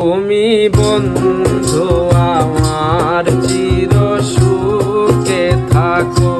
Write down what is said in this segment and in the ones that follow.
তুমি বন্ধু আমার চির সুখে থাকো।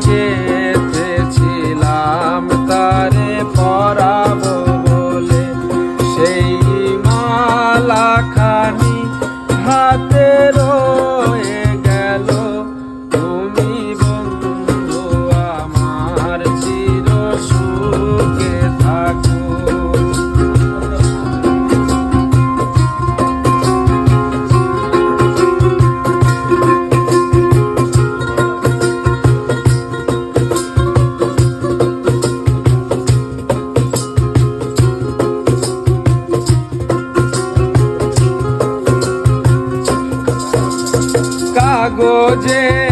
বাজে কাগজে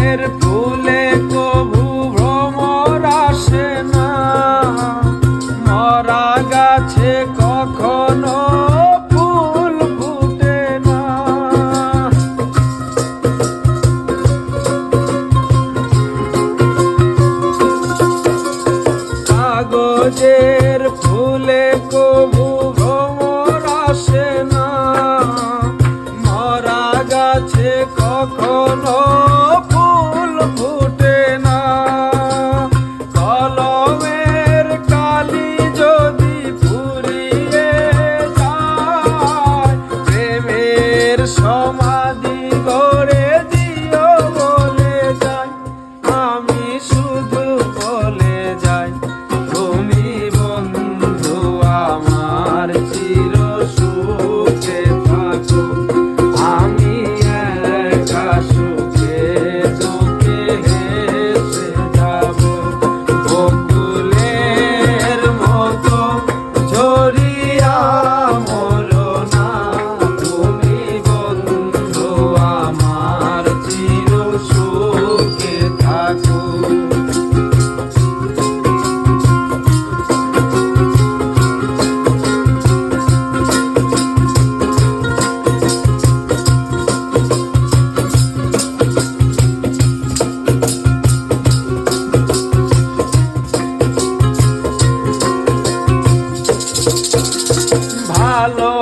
আদি ঘরে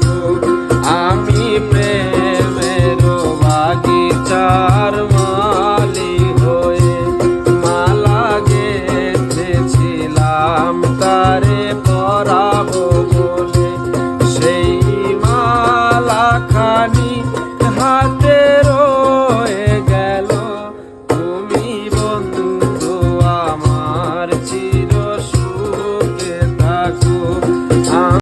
Thank you.